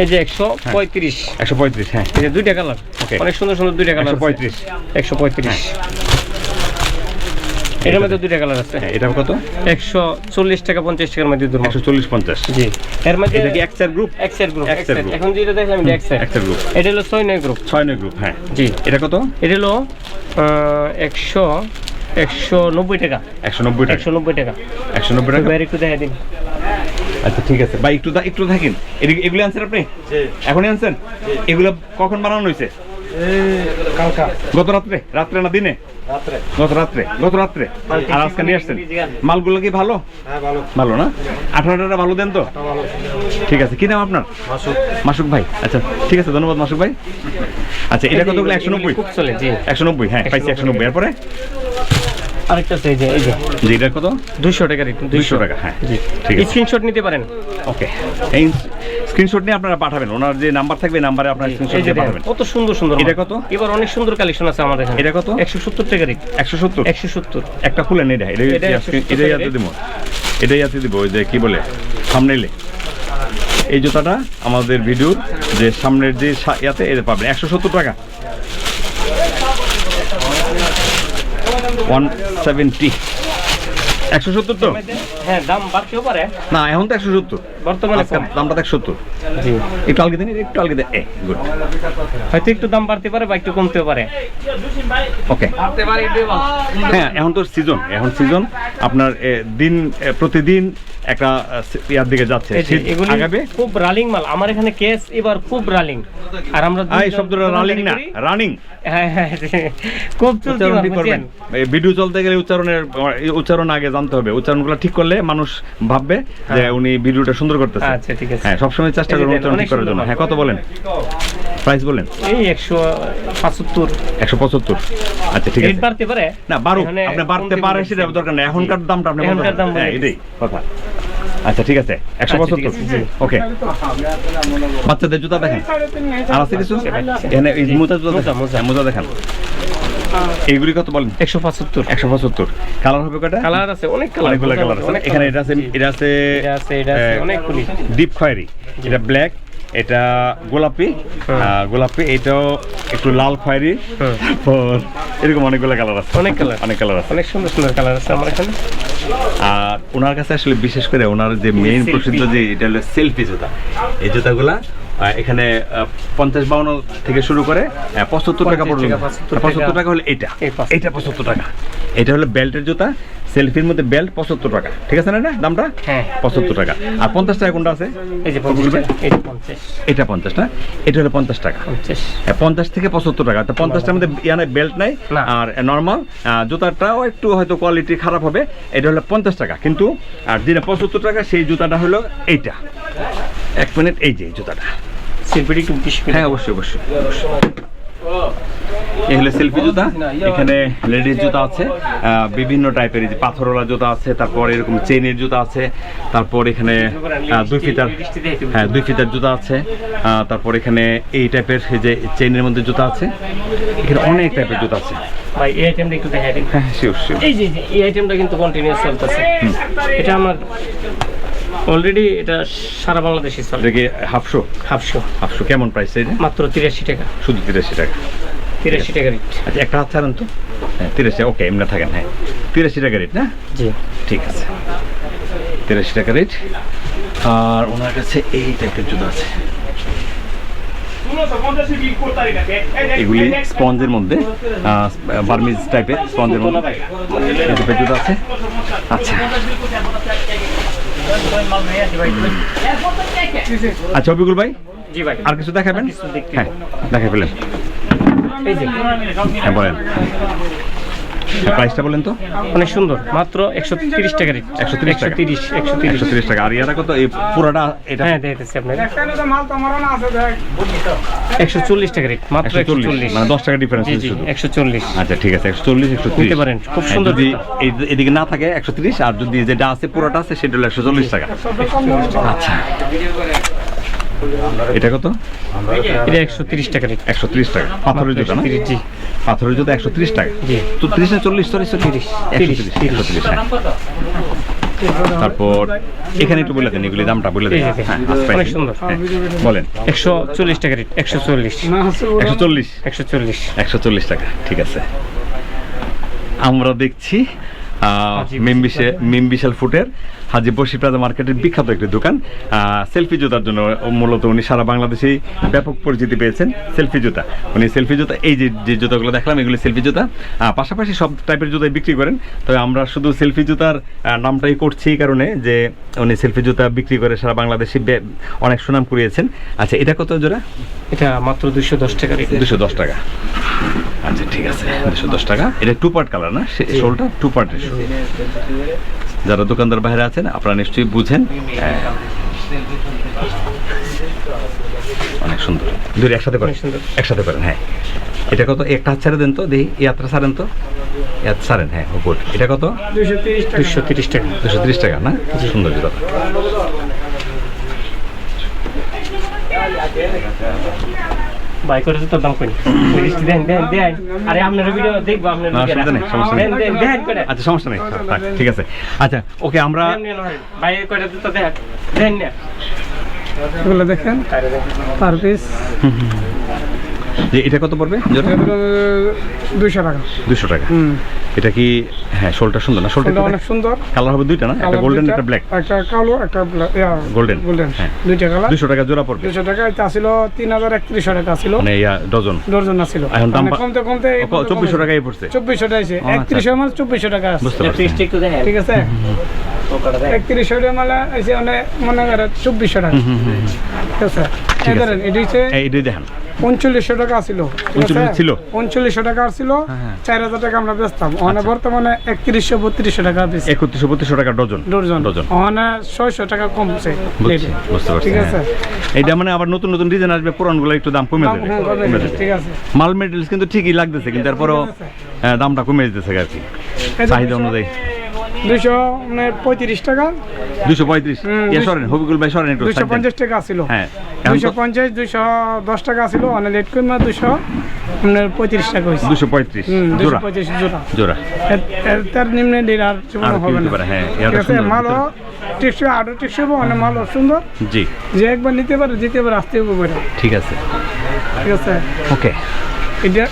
এই যে একশো পঁয়ত্রিশ। একশো পঁয়ত্রিশ হ্যাঁ। এই যে দুইটা কালার। অনেক সুন্দর সুন্দর দুইটা কালার পঁয়ত্রিশ। একশো পঁয়ত্রিশ। এটার মধ্যে দুইটা কালার আছে। হ্যাঁ এটা কত? একশো চল্লিশ টাকা পঞ্চাশ টাকার মধ্যে দুটো একশো চল্লিশ পঞ্চাশ। জি। এর মধ্যে এটা কি এক্সের গ্রুপ এক্সের গ্রুপ এক্সের এখন যেটা দেখলাম এটা এক্সের এক্সের গ্রুপ এটা হলো ছয় নয় গ্রুপ ছয় নয় গ্রুপ হ্যাঁ। জি। এটা কত? এটা হলো একশো একশো নব্বই টাকা। একশো নব্বই টাকা। একশো নব্বই টাকা। একশো নব্বই টাকা? একটু দেখা দিন। আচ্ছা ঠিক আছে। ভাই একটু একটু থাকেন। এগুলো আনছেন আপনি? এখনই আনছেন? এগুলো কখন বানানো হয়েছে? গত রাত্রে? রাত্রে না দিনে? গত রাত্রে গত রাত্রে। আর আজকে নিয়ে আসছেন? মালগুলো কি ভালো? ভালো। না? আঠারোটা ভালো দেন তো? ঠিক আছে কি নাম আপনার? মাসুক ভাই। আচ্ছা ঠিক আছে ধন্যবাদ মাসুক ভাই। আচ্ছা এটা কতগুলো? একশো নব্বই? একশো নব্বই হ্যাঁ পাইছি একশো নব্বই। এরপরে? আরেকটা আছে এই যে এই যে। এটা কত? দুইশো টাকা রেট দুইশো। টাকা হ্যাঁ। জি। ঠিক আছে। স্ক্রিনশট নিতে পারেন। ওকে। এই স্ক্রিনশট নিয়ে আপনারা পাঠাবেন। ওনার যে নাম্বার থাকবে নাম্বারে আপনারা স্ক্রিনশট দিয়ে পাঠাবেন। কত সুন্দর সুন্দর এটা কত? এবার অনেক সুন্দর কালেকশন আছে আমাদের এখানে। এটা কত? একশো সত্তর টাকা রেট। একশো সত্তর? একশো সত্তর। একটা খুলেন এটা এটা এটা টাকা দিব। এটাই হাতে দিব ওই যে কি বলে সামনেলে। এই জুতাটা আমাদের ভিডিওর যে সামনের যে ইয়াতে এটা পাবেন। একশো সত্তর টাকা। ওয়ান 70 একশো সত্তর তো? হ্যাঁ দাম বাড়তেও পারে। না এখন তো একশো সত্তর। বর্তমানে কম। দামটা তো একশো সত্তর। জি। একটু আলগে দেন একটু আলগে দেন। এ গুড হয়তো একটু দাম বাড়তে পারে বা একটু কমতেও পারে। ওকে হ্যাঁ এখন তো সিজন এখন সিজন আপনার দিন প্রতিদিন একটা ইয়ার দিকে যাচ্ছে। এই শীত আগাবে। খুব রালিং মাল। আমার এখানে কেস এবার খুব রালিং আর আমরা দুজন শব্দটা রানিং না রানিং হ্যাঁ হ্যাঁ খুব চলতি? এই ভিডিও চলতে গেলে উচ্চারণের উচ্চারণ আগে জানতে হবে। উচ্চারণগুলো ঠিক করলে মানুষ ভাববে যে উনি ভিডিওটা সুন্দর করতেছে। আচ্ছা ঠিক আছে। হ্যাঁ সবসময় চেষ্টা করবেন উচ্চারণ ঠিক করার জন্য। হ্যাঁ কত বলেন? প্রাইস বলেন। এই একশো পঁচাত্তর। একশো পঁচাত্তর। আচ্ছা ঠিক আছে। বাড়তে পারে? না বারো এখানে আপনি বাড়তে পারে সেটা দরকার নেই। এখনকার দামটা আপনি এখনকার দাম হ্যাঁ এটাই কথা। আচ্ছা ঠিক আছে। একশো আচ্ছা, ওকে। বাচ্চাদের জুতা দেখেন। আর আছে কিছু? এখানে মোজা জুতা মোজা, দেখেন। এইগুলি কত বলেন? একশো পঁচাত্তর। একশো পঁচাত্তর। কালার হবে কটা কালার আছে অনেক কালার অনেকগুলো কালার আছে এখানে এটা আছে এটা আছে এটা আছে, অনেকগুলি। ডিপ খয়েরি এটা ব্ল্যাক এটা গোলাপি। গোলাপি এটাও একটু লাল খয়েরি এরকম অনেকগুলো কালার আছে। অনেক কালার অনেক কালার আছে। অনেক সুন্দর সুন্দর কালার আছে আমার এখানে। আর ওনার কাছে আসলে বিশেষ করে ওনার যে মেইন প্রসিদ্ধ যে এটা হলো সেলফি জুতা। এই জুতাগুলা এখানে পঞ্চাশ বাউন্ন থেকে শুরু করে পঁচাত্তর টাকা 50 পর্যন্ত। পঁচাত্তর টাকা হলো এটা। এটা পঁচাত্তর টাকা। এটা হলো বেল্টের জুতা। সেলফির মধ্যে বেল্ট পঁচাত্তর টাকা। ঠিক আছে না এটা দামটা? হ্যাঁ। পঁচাত্তর টাকা। আর পঞ্চাশ টাকা কোনটা আছে? এই যে এটা পঞ্চাশ। না? এটা হলো পঞ্চাশ টাকা। পঞ্চাশ। হ্যাঁ, থেকে পঁচাত্তর টাকা। তো পঞ্চাশটার মধ্যে ইয়ানে বেল্ট নাই আর নর্মাল জুতাটাও একটু হয়তো কোয়ালিটি খারাপ হবে। এটা হলো পঞ্চাশ টাকা। কিন্তু আর যেটা পঁচাত্তর টাকা সেই জুতাটা হলো এইটা। এক মিনিট এই যে জুতাটা। শিল্পীটি একটু হ্যাঁ অবশ্যই অবশ্যই এই হলো সেলফি জুতা। এখানে লেডিস জুতা আছে বিভিন্ন টাইপের এই যে পাথরওয়ালা জুতা আছে তারপর এরকম চেনের জুতা আছে তারপর এখানে দুই ফিতার হ্যাঁ দুই ফিতার জুতা আছে তারপর এখানে এই টাইপের এই যে চেনের মধ্যে জুতা আছে। এখানে অনেক টাইপের জুতা আছে। ভাই এই আইটেমটা একটু দেখা দিন। হ্যাঁ শিওর শিওর এই যে, এই আইটেমটা কিন্তু কন্টিনিউয়াস চলতেছে। এটা আমার অলরেডি এটা সারা বাংলাদেশে চলে। এটা কি হাফশো? হাফশো। হাফশো। কেমন প্রাইস এটা মাত্র তিরাশি টাকা। শুধু তিরাশি টাকা। তিরাশি টাকা রেট আচ্ছা একটা হাত ছাড়েন তো। হ্যাঁ তিরাশি ওকে এমনি থাকেন হ্যাঁ। তিরাশি টাকা রেট না? জি। ঠিক আছে। তিরাশি টাকা রেট আর ওনার কাছে এই টাইপের জুতো আছে। এগুলি স্পঞ্জের মধ্যে বার্মিজ টাইপের স্পঞ্জের মধ্যে। জুতো আছে। আচ্ছা। আচ্ছা অবিকুল ভাই? জি ভাই। আর কিছু দেখাবেন? হ্যাঁ দেখাই ফেলেন। হ্যাঁ বলেন। প্রাইসটা বলেন তো? অনেক সুন্দর মাত্র একশো তিরিশ টাকা রেট 130 একশো টাকা। তিরিশ একশো তিরিশ। একশো তিরিশ টাকা। আর ইয়ারা কত? এই পুরাটা এটা হ্যাঁ দেখতেছি আপনার একশো চল্লিশ টাকা রেট মাত্র একশো চল্লিশ মানে দশ টাকা ডিফারেন্স একশো চল্লিশ। আচ্ছা ঠিক আছে একশো চল্লিশ একশো তিরিশ। নিতে পারেন, খুব সুন্দর যদি এদিকে না থাকে একশো তিরিশ আর যদি যেটা আছে পুরোটা আছে সেটা হলো একশো চল্লিশ টাকা। আচ্ছা। এটা কত? এটা একশো তিরিশ টাকা একশো তিরিশ টাকা। পাথরের জুতা না? জি। পাথরের জুতা একশো তিরিশ টাকা? জি। তো তিরিশ না চল্লিশ? তিরিশ, একশো তিরিশ, তিরিশ একশো তিরিশ হ্যাঁ। তারপর এখানে একটু বলে দেন এগুলি দামটা বলে দেন। হ্যাঁ অনেক সুন্দর। হ্যাঁ, বলেন। একশো চল্লিশ টাকা রেট একশো চল্লিশ। একশো চল্লিশ? একশো চল্লিশ। একশো চল্লিশ টাকা ঠিক আছে। আমরা দেখছি হাজি মেম বিশে মেম বিশাল ফুটের হাজি বসি প্লাজা মার্কেটের বিখ্যাত একটি দোকান। সেলফি জুতার জন্য মূলত উনি সারা বাংলাদেশেই ব্যাপক পরিচিতি পেয়েছেন সেলফি জুতা। উনি সেলফি জুতা এই যে যে জুতাগুলো দেখলাম এগুলি সেলফি জুতা। পাশাপাশি সব টাইপের জুতাই বিক্রি করেন। তবে আমরা শুধু সেলফি জুতার নামটাই করছি এই কারণে যে উনি সেলফি জুতা বিক্রি করে সারা বাংলাদেশে অনেক সুনাম কুড়িয়েছেন। আচ্ছা এটা কত জোড়া? এটা মাত্র দুশো দশ টাকা দুশো দশ টাকা। আচ্ছা ঠিক আছে। দুশো দশ টাকা। এটা টু পার্ট কালার না? শোলটা টু পার্টের যারা দোকানদার বাইরে আছেন আপনারা নিশ্চয়ই বুঝেন। অনেক সুন্দর। দুই একসাথে করেন। সুন্দর। একসাথে করেন হ্যাঁ। এটা কত? একটা হাত ছাড়ে দেন তো? দেখি ইয়াত্রা ছাড়েন তো? ইয়াত ছাড়েন হ্যাঁ গুড এটা কত? দুশো তিরিশ টাকা। দুশো ত্রিশ টাকা। না? সুন্দর জুতা বাই করে তো দাম কই লিস্ট দেন দেন দেন। আরে আপনার ভিডিও দেখব আপনার অসুবিধা নেই, সমস্যা নেই। দেন দেন করে আচ্ছা সমস্যা নেই। থাক, ঠিক আছে। আচ্ছা ওকে আমরা ভাই করে তো দেন দেন। না এগুলো দেখেন? Per piece. যে এটা কত পড়বে? দুইশো টাকা। দুশো টাকা। এটা কি হ্যাঁ শোলটা সুন্দর না? শোলটা অনেক সুন্দর। কালার হবে দুইটা না? একটা গোল্ডেন একটা ব্ল্যাক একটা কালো একটা গোল্ডেন হ্যাঁ। দুইটা কালার দুশো টাকা জোড়া পড়বে। দুশো টাকা এটা ছিল তিন হাজার একত্রিশশো টাকা ছিল। মানে ইয়া ডজন। ডর্জন ছিল। এখন দাম মানে কমতে কমতে চব্বিশশো। টাকায় পড়ছে। চব্বিশশো টাকা আছে আচ্ছা। একত্রিশশো মানে চব্বিশশো টাকা আছে। ঠিক আছে? একত্রিশশো টাকা মানে মানে মনে করে চব্বিশশো টাকা। ঠিক আছে? এই আছে। ধরেন হচ্ছে এই দেখেন। উনচল্লিশশো টাকা ছিল ঠিক আছে? 39 ছিল? উনচল্লিশশো টাকা ছিল হ্যাঁ, হ্যাঁ। চার হাজার টাকা আমরা বেচতাম। ওখানে বর্তমানে একত্রিশশো বত্রিশশো টাকা বেশি একত্রিশশো বত্রিশশো টাকা ডজন। ডজন। ডজন। ওখানে ছয়শো টাকা কমছে বুঝতে পারছি ঠিক আছে? হ্যাঁ। মানে আবার নতুন নতুন ডিজাইন আসবে পুরানগুলো একটু দাম কমে যাবে। কমে কমে যাবে ঠিক আছে। মাল মেটেরিয়ালস কিন্তু ঠিকই লাগতেছে কিন্তু তারপরও দামটা কমে যেতেছে আর কি। চাহিদা অনুযায়ী। দুশো মানে পঁয়ত্রিশ টাকা। দুশো পঁয়ত্রিশ? সরেন হবিকুল ভাই সরেন একটু দুশো পঞ্চাশ টাকা ছিল। হ্যাঁ দুশো পঞ্চাশ দুশো দশ টাকা ছিল অনেক লেট করে দুশো মানে পঁয়ত্রিশ টাকা হয়েছে। দুশো পঁয়ত্রিশ। দুশো পঁয়ত্রিশ জোড়া। জোড়া। তার নিম্নে আর হবে না। হ্যাঁ, মালও টিকসই আরও টিকসই হবে অনেক মালও সুন্দর। জি। যে একবার নিতে পারে যেতে পারে আসতে হবে ঠিক আছে। ঠিক আছে? ওকে। এটা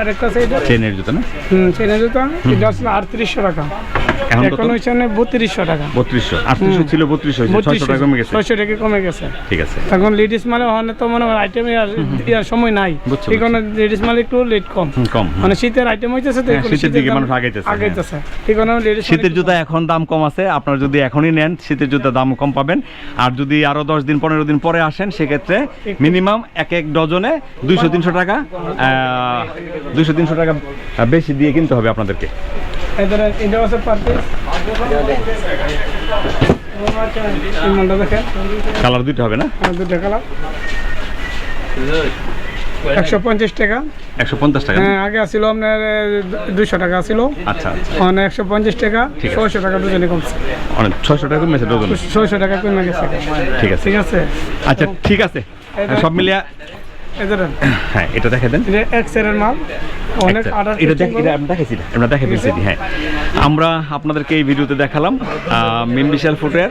আরেকটা এটা? চেনের জুতো না? হুম চেনা জুতা। এটা আসলে আটত্রিশশো টাকা। এখন কত বত্রিশশো টাকা। বত্রিশশো। আটত্রিশশো ছিল বত্রিশশো ছয়শো টাকা কমে গেছে। ছয়শো টাকা কমে গেছে। ঠিক আছে। এখন লেডিস মালে তো মনে হয় আইটেম ইয়ার সময় নাই। বুঝছি, এই কারণে লেডিস মালে একটু লেট কম। কম মানে শীতের আইটেম হইতেছে তো হ্যাঁ, শীতের দিকে মানুষ আগাইতেছে, হ্যাঁ। আগাইতেছে। এই কারণে লেডিস শীতের জুতা এখন দাম কম আছে। আপনারা যদি এখনই নেন শীতের জুতা দাম কম পাবেন। আর যদি আরও দশ দিন পনেরো দিন পরে আসেন সেক্ষেত্রে মিনিমাম এক এক ডজনে দুইশো তিনশো টাকা দুইশো তিনশো টাকা বেশি দিয়ে কিনতে হবে আপনাদেরকে। এটা এটা পার পিস দেখেন কালার দুইটা হবে না? দুটো কালার একশো পঞ্চাশ টাকা। একশো পঞ্চাশ টাকা? হ্যাঁ আগে আপনার টাকা ছিল আচ্ছা মানে একশো পঞ্চাশ টাকা আছে। ছয়শো টাকা দুজনে কমছে। অনেক ছয়শো টাকা কমেছে ডজন ছয়শো টাকা কমে গেছে। ঠিক আছে। ঠিক আছে? আচ্ছা ঠিক আছে। সব মিলিয়ে এদের হ্যাঁ এটা দেখে দেন। এটা এক্সের মাল। এটা দেখ এটা আমরা দেখাইছি আমরা দেখে হ্যাঁ। আমরা আপনাদেরকে এই ভিডিওতে দেখালাম মেন বিশাল ফুটের।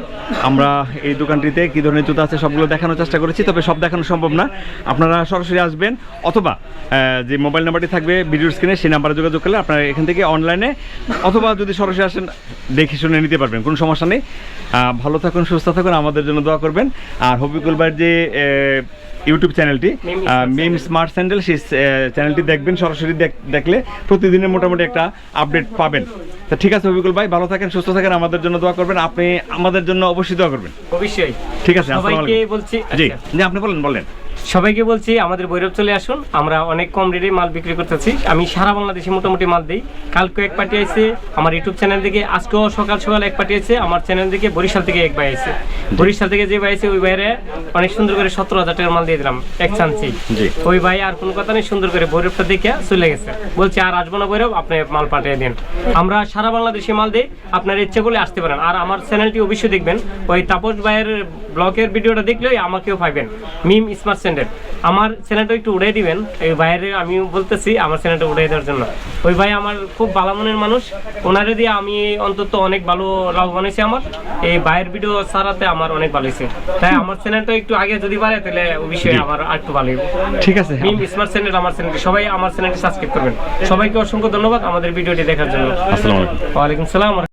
আমরা এই দোকানটিতে কি ধরনের জুতা আছে সবগুলো দেখানোর চেষ্টা করেছি তবে সব দেখানো সম্ভব না। আপনারা সরাসরি আসবেন অথবা যে মোবাইল নাম্বারটি থাকবে ভিডিওর স্ক্রিনে সেই নাম্বারে যোগাযোগ করলে আপনারা এখান থেকে অনলাইনে অথবা যদি সরাসরি আসেন দেখে শুনে নিতে পারবেন কোনো সমস্যা নেই। ভালো থাকুন সুস্থ থাকুন আমাদের জন্য দোয়া করবেন। আর হবিকুল ভাইয়ের যে ইউটিউব চ্যানেলটি মিম স্মার্ট স্যান্ডেল সেই চ্যানেলটি দেখবেন সরাসরি দেখলে প্রতিদিনের মোটামুটি একটা আপডেট পাবেন। তা ঠিক আছে অভিকুল ভাই ভালো থাকেন সুস্থ থাকেন আমাদের জন্য দোয়া করবেন আপনি আমাদের জন্য অবশ্যই দোয়া করবেন। অবশ্যই। ঠিক আছে বলছি জি আচ্ছা। জি আপনি বলেন বলেন। সবাইকে বলছি আমাদের ভৈরব চলে আসুন। আমরা অনেক কম রেটে মাল বিক্রি করতেছি। আমি সারা বাংলাদেশে মোটামুটি মাল দিই। কালকে এক পার্টি আছে আমার ইউটিউব চ্যানেল থেকে আজকেও সকাল সকাল এক পার্টি আছে আমার চ্যানেল থেকে বরিশাল থেকে এক ভাই আছে বরিশাল থেকে যে ভাই আছে ওই ভাইয়ের অনেক সুন্দর করে সতেরো হাজার টাকার মাল দিয়ে দিলাম এক চান্সি ওই ভাই আর কোনো কথা নেই সুন্দর করে ভৈরবটা দেখে চলে গেছে। বলছে আর আসব না ভৈরব আপনি মাল পাঠিয়ে দিন। আমরা সারা বাংলাদেশে মাল দিই আপনার ইচ্ছে করলে আসতে পারেন। আর আমার চ্যানেলটি অবশ্যই দেখবেন। ওই তাপস ভাইয়ের ব্লগের ভিডিওটা দেখলেই আমাকেও পাইবেন। মিম স্মার্ট চ্যানেল স্যান্ডেল আমার চ্যানেলটা একটু উড়াই দিবেন। এই বাইরে আমি বলতেছি আমার চ্যানেলটা উড়াই দেওয়ার জন্য। ওই ভাই আমার খুব ভালো মনের মানুষ। ওনারে দিয়ে আমি অন্তত অনেক ভালো লাভবান হয়েছে আমার। এই বাইরের ভিডিও ছাড়াতে আমার অনেক ভালো হয়েছে। তাই আমার চ্যানেলটা একটু আগে যদি বাড়ে তাহলে ওই বিষয়ে আমার আর একটু ভালো ঠিক আছে মিম স্মার্ট চ্যানেল আমার চ্যানেলটি সবাই আমার চ্যানেলটি সাবস্ক্রাইব করবেন। সবাইকে অসংখ্য ধন্যবাদ আমাদের ভিডিওটি দেখার জন্য। আসসালামু আলাইকুম। ওয়ালাইকুম সালাম।